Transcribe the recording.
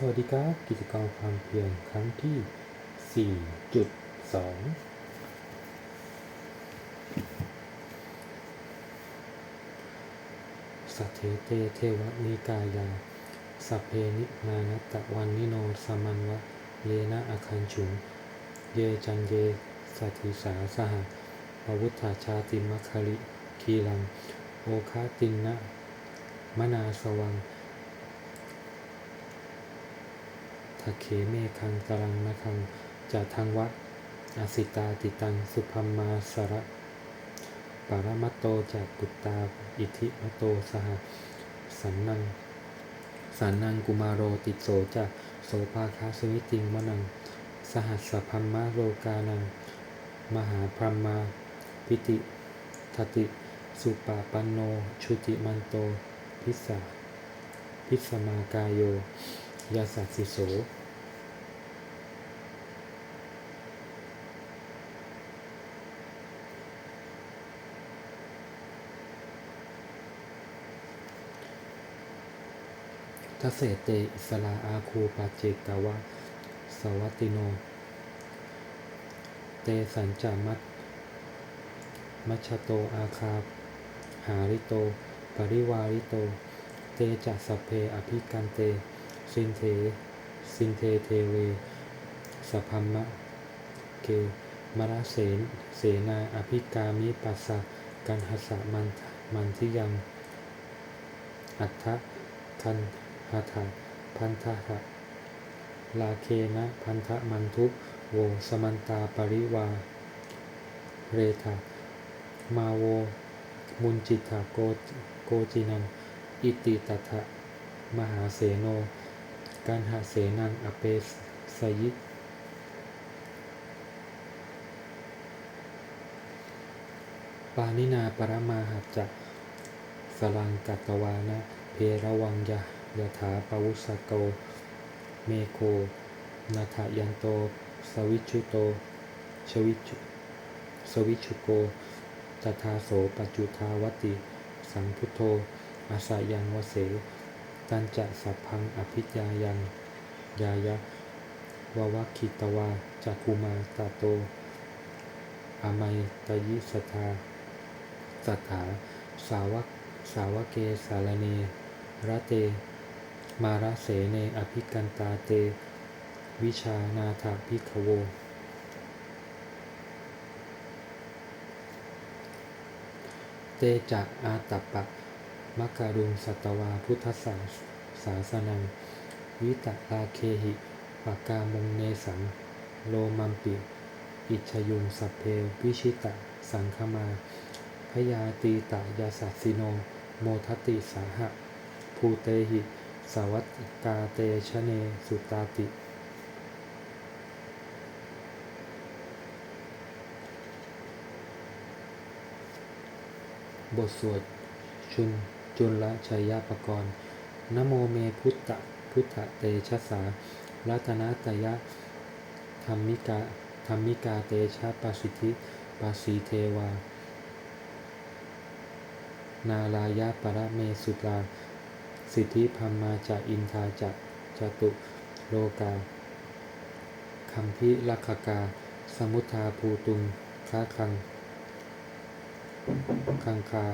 สวัสดีครับกิจกรรมความเพียรครั้งที่ 4.2 สัทเทเตเทวนิกายา สัพเพนิมานตะวันนิโนสมันวะ เยนะอาคันฉุงเยจันเยสัตถิสาสหปวุฒาชาติมัคคลิคีลัง โอคาตินนะมนาสวัง ทักเขเมคังตรังนะคังจะทางวัดอาสิตาติตังสุพัมมาสระปารมัตโตจากปุตตาอิทิมโตสหสันนังสันนังกุมาโรติโสจะโสภาคาสวิติงมนัง สหัสสพัมมะโลกานัง มหาพรหมาปิติทติสุปาปันโน ชุติมันโต พิสาพิสมากายโย ยาสัสสิโสทเสเตอิสลาอาคูปาเจกาวะ สวัตติโน เตสัญจามัตมัชโตอาคาหาริโต ปริวาริโต เตจัสสพเพอภิกันเต สินเทสินเทเทเวสพพัมมะเกมรเสนเสนาอภิกามิปัสสะกันหสะมันมันทิยัง อัฏฐคันหะถะพันธะหะลาเคนะพันธะมันทุโวสมันตาปริวา เรธามาโว มุนจิตาโกโกจินัง อิติตถะมหาเสโน การหาเสนังอเปสยิปานินาปรมาหัจจะสลังกัตวานะ เพรวังยะยถาปวุสโก เมโคนาถยันโต สวิชุโต ชวิชุสวิชุโกตถาโสปจุทาวติ สังพุทโธอาสายังวเส ตันจะสัพพังอภิญายังยายะววคิตวาจักุมาตาโตอามัยตยิสทาสัทธาสาวกสาวเกสารเนระเต มาระเสเนอภิกันตาเต วิชานาถาพิขโว เตจะอาตัปปะ มัคการุงสัตวาพุทธศาสาสนัง วิตะลาเคหิปากกามงเนสัง โลมัมปิ อิชยุงสัพเพวิชิตะ สังคมา พยาตีตายาสัสิโน โมทติสาหะ ภูเตหิ สวัตกาเตชะเนสุตาติบทสวดชุน จุลชัยยปกรณ์นโมเมพุทธะพุทธเตชะสารัตนตยะธรรมิกาธรรมิกาเตชะปัสสิทธิปัสสีเทวา นาลายะปรเมสุตาสิทธิพัมมาจากอินทาจากจตุโลกาคัมพิลักกา สมุทธาภูตุงค้าคัง คังคา